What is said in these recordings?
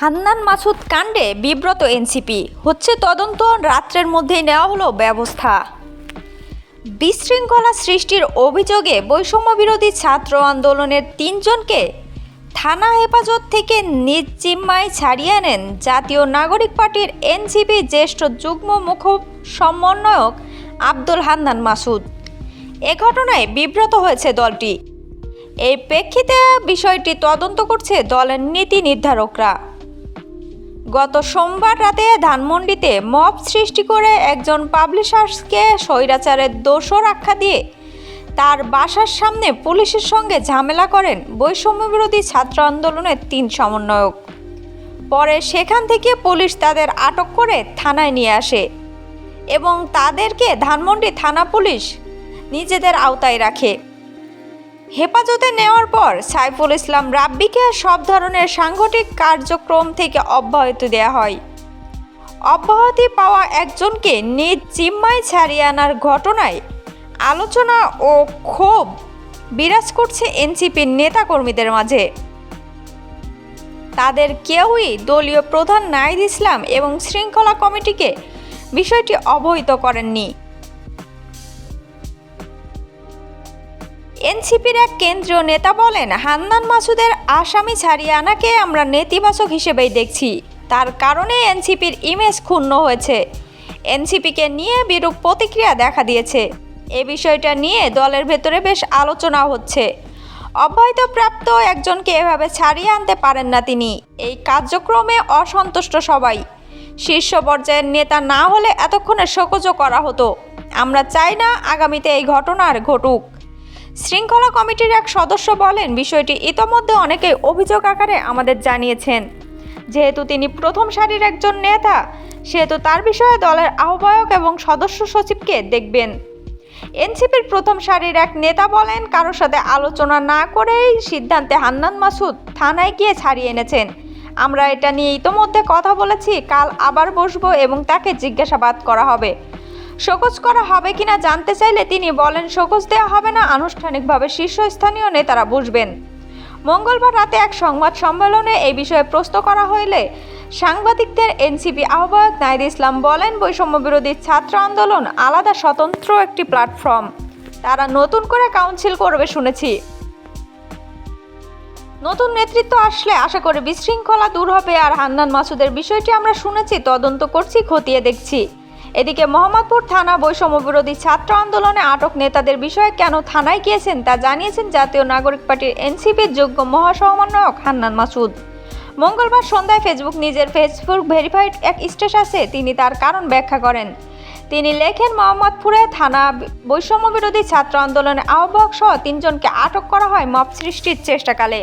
হান্নান মাসুদ কাণ্ডে বিব্রত এনসিপি। হচ্ছে তদন্ত, রাত্রের মধ্যেই নেওয়া হলো ব্যবস্থা। বিশৃঙ্খলা সৃষ্টির অভিযোগে বৈষম্য বিরোধী ছাত্র আন্দোলনের তিনজনকে থানা হেফাজত থেকে নিজ জিম্মায় ছাড়িয়ে আনেন জাতীয় নাগরিক পার্টির এনসিপি জ্যেষ্ঠ যুগ্ম মুখ সমন্বয়ক আব্দুল হান্নান মাসুদ। এ ঘটনায় বিব্রত হয়েছে দলটি। এই প্রেক্ষিতে বিষয়টি তদন্ত করছে দলের নীতি নির্ধারকরা। গত সোমবার রাতে ধানমন্ডিতে মব সৃষ্টি করে একজন পাবলিশার্সকে স্বৈরাচারের দোষর আখ্যা দিয়ে তার বাসার সামনে পুলিশের সঙ্গে ঝামেলা করেন বৈষম্য বিরোধী ছাত্র আন্দোলনের তিন সমন্বয়ক। পরে সেখান থেকে পুলিশ তাদের আটক করে থানায় নিয়ে আসে এবং তাদেরকে ধানমন্ডি থানা পুলিশ নিজেদের আওতায় রাখে। হেফাজতে নেওয়ার পর সাইফুল ইসলাম রাব্বিকে সব ধরনের সাংগঠনিক কার্যক্রম থেকে অব্যাহতি দেওয়া হয়। অব্যাহতি পাওয়া একজনকে নিজ জিম্মায় ছাড়িয়ে আনার ঘটনায় আলোচনা ও ক্ষোভ বিরাজ করছে এনসিপির নেতাকর্মীদের মাঝে। তাদের কেউই দলীয় প্রধান নাইদ ইসলাম এবং শৃঙ্খলা কমিটিকে বিষয়টি অবহিত করেননি। এনসিপির এক কেন্দ্রীয় নেতা বলেন, হান্নান মাসুদের আসামি ছাড়িয়ে আনাকে আমরা নেতিবাচক হিসেবেই দেখছি। তার কারণে এনসিপির ইমেজ ক্ষুণ্ণ হয়েছে। এনসিপিকে নিয়ে বিরূপ প্রতিক্রিয়া দেখা দিয়েছে। এ বিষয়টা নিয়ে দলের ভেতরে বেশ আলোচনা হচ্ছে। অব্যাহতিপ্রাপ্ত একজনকে এভাবে ছাড়িয়ে আনতে পারেন না তিনি। এই কার্যক্রমে অসন্তুষ্ট সবাই। শীর্ষ পর্যায়ের নেতা না হলে এতক্ষণে শোকজও করা হতো। আমরা চাই না আগামীতে এই ঘটনার ঘটুক। শৃঙ্খলা কমিটির এক সদস্য বলেন, বিষয়টি ইতোমধ্যে অনেকেই অভিযোগ আকারে আমাদের জানিয়েছেন। যেহেতু তিনি প্রথম সারির একজন নেতা, সেহেতু তার বিষয়ে দলের আহ্বায়ক এবং সদস্য সচিবকে দেখবেন। এনসিপির প্রথম সারির এক নেতা বলেন, কারোর সাথে আলোচনা না করেই সিদ্ধান্তে হান্নান মাসুদ থানায় গিয়ে ছাড়িয়ে এনেছেন। আমরা এটা নিয়ে ইতোমধ্যে কথা বলেছি, কাল আবার বসবো এবং তাকে জিজ্ঞাসাবাদ করা হবে। শোকজ করা হবে কিনা জানতে চাইলে তিনি বলেন, শোকজ দেওয়া হবে না, আনুষ্ঠানিকভাবে শীর্ষস্থানীয় নেতারা বসবেন মঙ্গলবার রাতে এক সংবাদ সম্মেলনে এই বিষয়ে প্রশ্ন করা হইলে সাংবাদিকদের এনসিপি আহ্বায়ক নাইদ ইসলাম বলেন, বৈষম্য বিরোধী ছাত্র আন্দোলন আলাদা স্বতন্ত্র একটি প্ল্যাটফর্ম। তারা নতুন করে কাউন্সিল করবে শুনেছি। নতুন নেতৃত্ব আসলে আশা করি বিশৃঙ্খলা দূর হবে। আর হান্নান মাসুদের বিষয়টি আমরা শুনেছি, তদন্ত করছি, খতিয়ে দেখছি। এদিকে মোহাম্মদপুর থানা বৈষম্য বিরোধী ছাত্র আন্দোলনে আটক নেতাদের বিষয়ে কেন থানায় গিয়েছেন তা জানিয়েছেন জাতীয় নাগরিক পার্টির এনসিপির যোগ্য মহাসমন্বয়ক হান্নান মাসুদ। মঙ্গলবার সন্ধ্যায় ফেসবুক নিজের ফেসবুক ভেরিফাইড এক স্ট্যাটাসে তিনি তার কারণ ব্যাখ্যা করেন। তিনি লেখেন, মোহাম্মদপুরে থানা বৈষম্য বিরোধী ছাত্র আন্দোলনের আহ্বায়ক সহ তিনজনকে আটক করা হয় মব সৃষ্টির চেষ্টাকালে।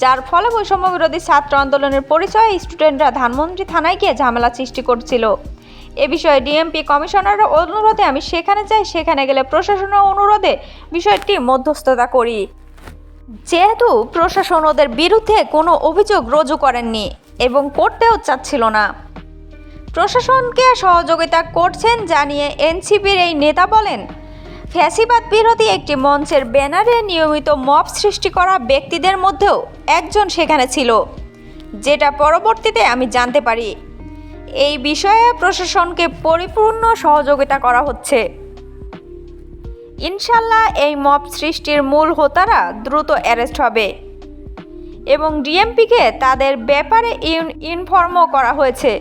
যার ফলে বৈষম্য বিরোধী ছাত্র আন্দোলনের পরিচয়ে স্টুডেন্টরা ধানমন্ত্রী থানায় গিয়ে ঝামেলা সৃষ্টি করছিল। এ বিষয়ে ডিএমপি কমিশনারের অনুরোধে আমি সেখানে যাই, সেখানে গেলে প্রশাসনের অনুরোধে বিষয়টি মধ্যস্থতা করি। যেহেতু প্রশাসন ওদের বিরুদ্ধে কোনো অভিযোগ রুজু করেননি এবং করতেও চাচ্ছিল না। প্রশাসনকে সহযোগিতা করছেন জানিয়ে এনসিপির এই নেতা বলেন, ফ্যাসিবাদ বিরোধী একটি মঞ্চের ব্যানারে নিয়মিত মব সৃষ্টি করা ব্যক্তিদের মধ্যেও একজন সেখানে ছিল। যেটা পরবর্তীতে আমি জানতে পারি। এই বিষয়ে প্রশাসনকে পরিপূর্ণ সহযোগিতা করা হচ্ছে। ইনশাল্লাহ এই মব সৃষ্টির মূল হোতারা দ্রুত অ্যারেস্ট হবে এবং ডিএমপিকে তাদের ব্যাপারে ইন ইনফর্মও করা হয়েছে।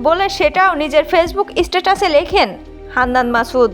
বলে সেটাও নিজের ফেসবুক স্ট্যাটাসে লেখেন হান্নান মাসুদ।